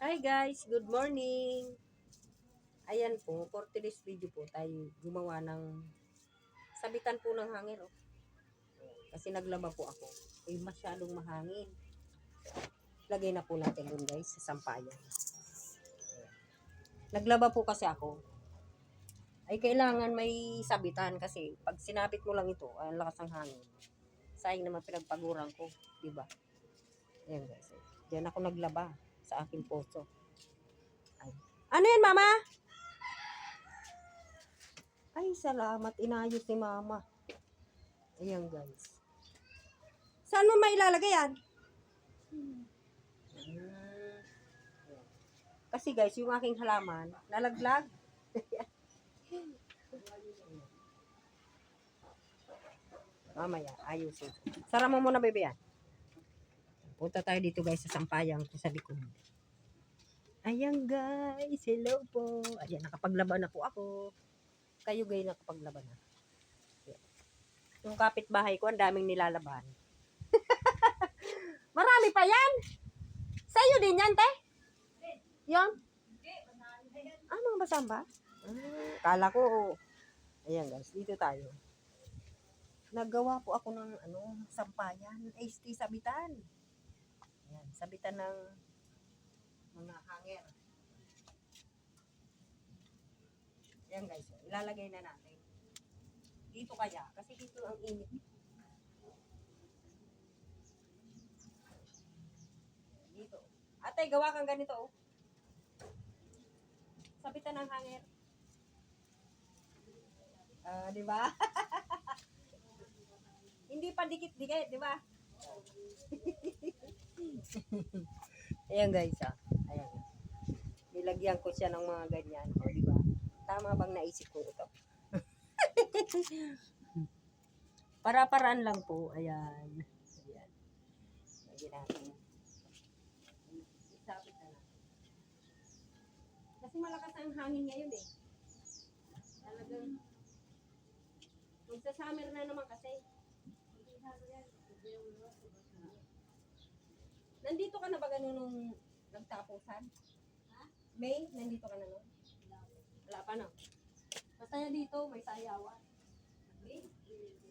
Hi guys, good morning. Ayan po, for today's video po tayo gumawa ng sabitan po ng hangin. Oh. Kasi naglaba po ako. Eh, masyadong mahangin. Lagay na po natin dun guys sa sampayan. Ayan. Naglaba po kasi ako. Ay kailangan may sabitan kasi pag sinapit mo lang ito, ang lakas ng hangin. Sayang naman pinagpaguran ko, di ba? Ayan guys. Diyan ako naglaba sa aking poso. Ay. Ano yan, mama? Ay, salamat. Inayos ni mama. Ayan, guys. Saan mo mailalagay yan? Kasi guys, yung aking halaman, nalaglag. Mamaya, ayusin. Sara mo muna, bebe, yan. Punta tayo dito guys sa sampayan ko sa likod. Ayan guys, hello po. Ayan, nakapaglaban na po ako. Kayo guys, nakapaglaban na. Ayan. Yung kapitbahay ko, ang daming nilalaban. Marami pa yan? Sa'yo din yan, te? Yan? Ah, mga basamba? Ah, kala ko, ayan guys, dito tayo. Naggawa po ako ng ano, sampayan, ST sabitan. Sabitan ng mga hanger. Ayan guys, ilalagay na natin. Dito kaya, kasi dito ang init. Dito. Ate, gawa kang ganito oh. Sabitan ng hanger. Ah, di ba? Hindi pa dikit-dikit, di ba? Ayan guys, ah. Ayan. Nilagyan ko siya ng mga ganyan. O, di ba? Tama bang naisip ko ito? Para-paraan lang po. Ayan. Ayan. Lagyan natin. Na lang. Kasi malakas ang hangin ngayon eh. Talagang magsa-summer na naman kasi. Nandito ka na ba ganun nung nagtapusan? Ha? May, nandito ka na nun? Wala pa no? Masaya dito, may sayawan. May?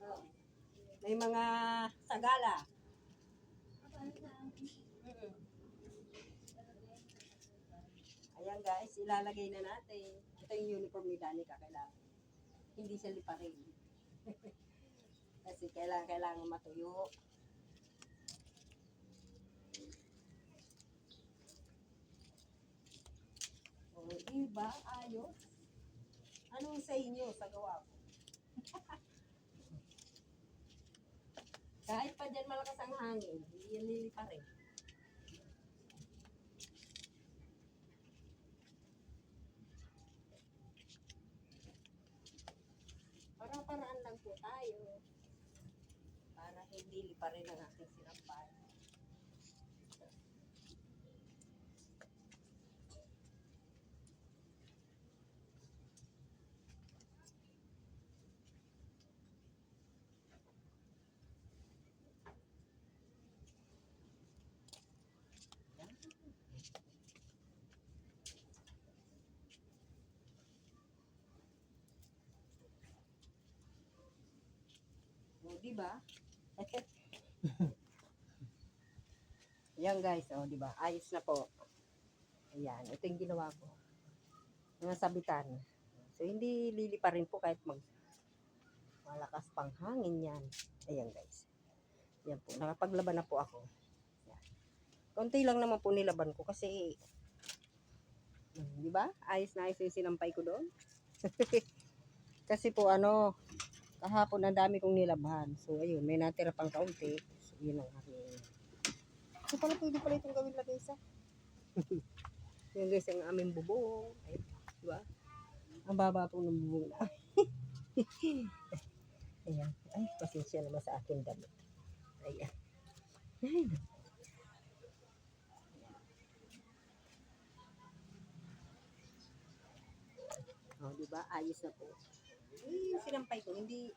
Oo. May mga sagala. Ayan guys, ilalagay na natin. Ito yung uniform ni Danica, kailangan. Hindi siya liparin. Kasi kailangan, kailangan matuyo. O, diba? Ayos. Anong sa inyo sa gawa ko? Kahit pa dyan malakas ang hangin, hindi yan liliparin. Para-paraan lang po tayo. Para hindi liparin ang ating sinampay. Di ba? Yan guys, oh, di ba? Ayos na po. Ayan, ito yung ginawa ko. Mga sabitan. So, hindi lilipa rin po kahit mag malakas pang hangin yan. Ayan guys. Yan po, nakapaglaban na po ako. Yan. Konti lang naman po nilaban ko kasi di ba? Ayos na ayos yung sinampay ko doon. kasi po ano, kahapon ang dami kong nilabhan. So, ayun, may natira pang kaunti. So, yun ang aking... So, pala pwede pala itong gawin lagay sa. yun guys, ang aming bubong. Ay, di ba? Ang baba po ng bubong na. Ayan. Ay, pasensya naman sa akin damit. Ayan. Ay, Oh, di ba? Ayos na po. Eh, sinampay ko, hindi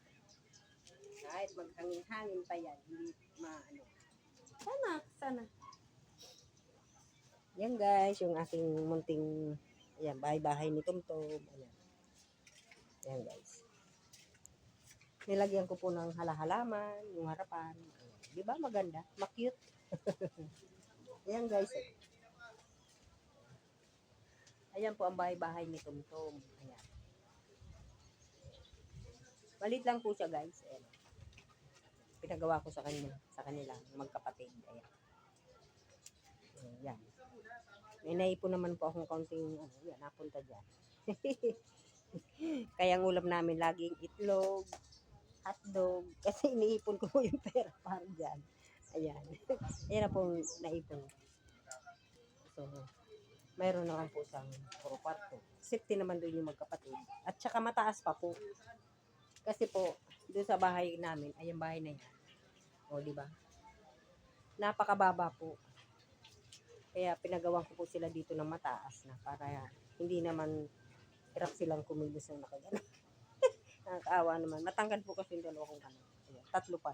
kahit maghangin-hangin pa yan, hindi maano. Sana, sana. Yan guys, yung aking munting, ayan, bahay-bahay ni Tumtum. Ayan. Yan guys. Nilagyan ko po ng halahalaman, yung harapan. Ayan. Di ba maganda? Makute. Ayan guys. Ayan po ang bahay-bahay ni Tumtum. Ayan. Malit lang po siya guys. Ayan. Pinagawa ko sa kanya, sa kanila, magkapatid. Ayan. Ayan. May naipon naman po akong kaunting, ano, yan, napunta dyan. Kaya ang ulam namin laging itlog, hotdog, kasi iniipon ko po yung pera para dyan. Ayan. Ayan na pong naipon. So, mayroon naman po siyang puro kwarto. Safety naman doon yung magkapatid. At saka mataas pa po. Kasi po, doon sa bahay namin, ay bahay na yan. O, di ba? Napakababa po. Kaya pinagawan ko po sila dito ng mataas na para hindi naman hirap silang kumilos ng nakagano. Nakakaawa naman. Matangkad po kasi yung dalawa kong ano. Ayan, tatlo pa.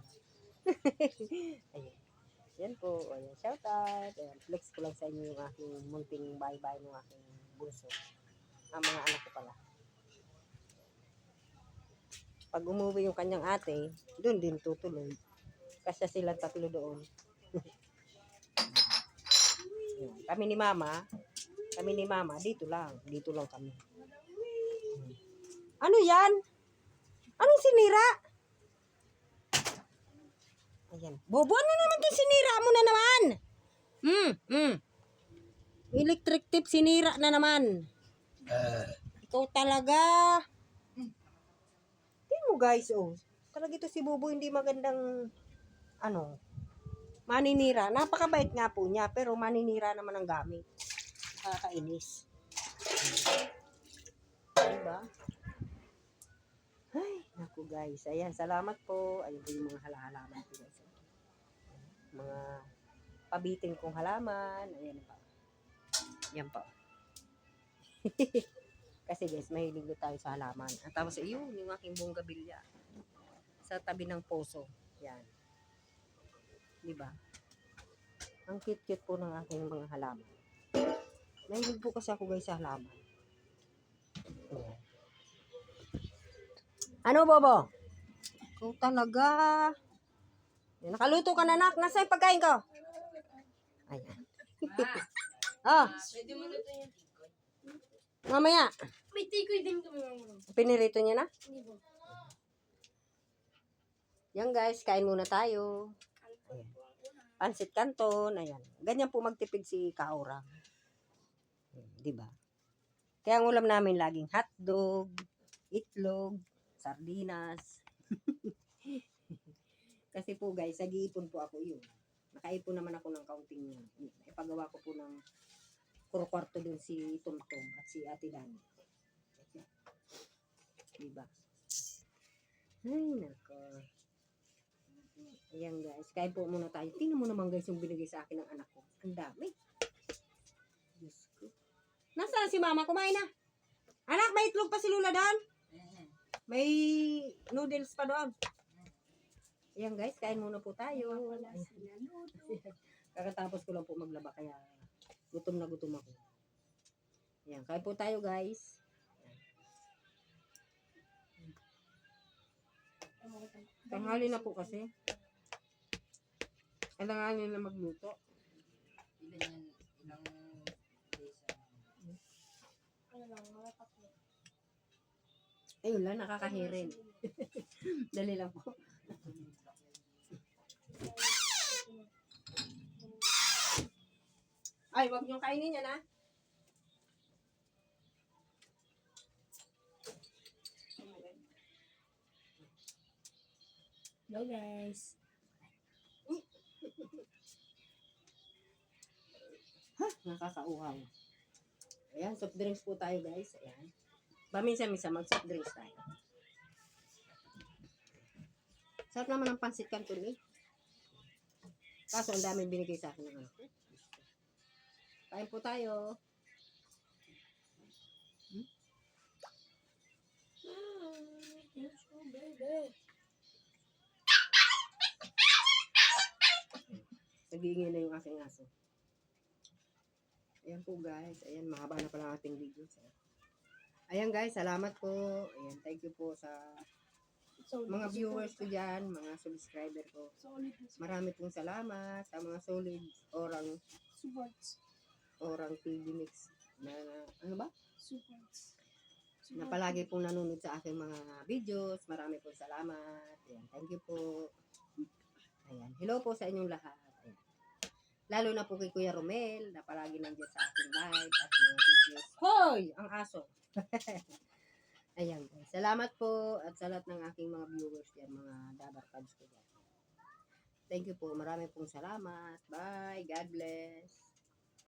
Ayan. Yan po. Ayan, shout out. Ayan, flex ko lang sa inyo yung aking munting bye-bye ng aking bunso. Ang mga anak ko pala. Pag umuwi yung kanyang ate, doon din tutuloy. Kasi sila tatlo doon. Kami ni mama, kami ni mama, dito lang. Dito lang kami. Ano yan? Anong sinira? Ayan. Bobo, ano naman itong sinira mo na naman? Hmm, hmm. Electric tip sinira na naman. Ikaw talaga. Guys, oh. Talaga ito si Bobo hindi magandang, ano, maninira. Napakabait nga po niya, pero maninira naman ang gamit. Nakakainis. Diba? Ay, naku guys. Ayan, salamat po. Ayun po yung mga halahalaman ko guys. Mga pabitin kong halaman. Ayan pa. Yan pa. Kasi guys, mahilig tayo sa halaman. At tapos, yun, yung aking bonggabilya. Sa tabi ng poso. Yan. Di ba? Ang cute-cute po ng aking mga halaman. Mahilig po kasi ako guys sa halaman. Ano, Bobo? Ikaw talaga. Yan, nakaluto ka na, nak. Nasa pagkain ko? Ayan. oh, Pwede mo luto yung. Mamaya. May tikoy din kami Pinirito niya na? Hindi po. Yan guys, kain muna tayo. Ayan. Pansit canton, ayan. Ganyan po magtipid si. Ayan, Di ba? Kaya ang ulam namin laging hotdog, itlog, sardinas. Kasi po guys, nag-iipon po ako yun. Nakaipon naman ako ng kaunting yun. Ipagawa ko po ng puro kwarto dun si Tumtum at si Ate Dani. Diba? Ay, nako. Ayan guys, kain po muna tayo. Tingnan mo naman guys yung binigay sa akin ng anak ko. Ang dami. Diyos ko. Nasaan si mama? Kumain na. Anak, may itlog pa si Lula doon? May noodles pa doon. Ayan guys, kain muna po tayo. Kakatapos ko lang po maglaba kaya gutom na gutom ako. Ayan, kain po tayo guys. Tanghali na po kasi. Kailangan nila magluto. Ilan yan? Ilang days? Ano lang, mga tatlo. Ayun lang, nakakahirin. Dali lang po. Ay, wag niyong kainin yan, ha? Hello guys. Nakakauhaw. Ayan, soft drinks po tayo, guys. Ayan. Paminsan-minsan mag-soft drinks tayo. Sarap naman ang pansit canton eh. Kaso ang daming binigay sa akin ng anak. Kain po tayo. Nag-iingay na yung aking aso. Ayan po guys. Ayan, mahaba na pala ang ating video. Ayan guys, salamat po. Ayan, thank you po sa Solid mga viewers ko dyan, mga subscriber ko. Solid. Marami pong salamat sa mga solid orang Supports. Orang TV mix na ano ba? Supports. Na palagi pong nanonood sa aking mga videos. Marami pong salamat. Ayan, thank you po. Ayan, hello po sa inyong lahat. Ayan. Lalo na po kay Kuya Romel na palagi nandiyan sa aking live at mga videos. Hoy! Ang aso! Ayan, guys. Salamat po at sa lahat ng aking mga viewers yan, mga dabar fans ko dyan. Thank you po. Marami pong salamat. Bye. God bless.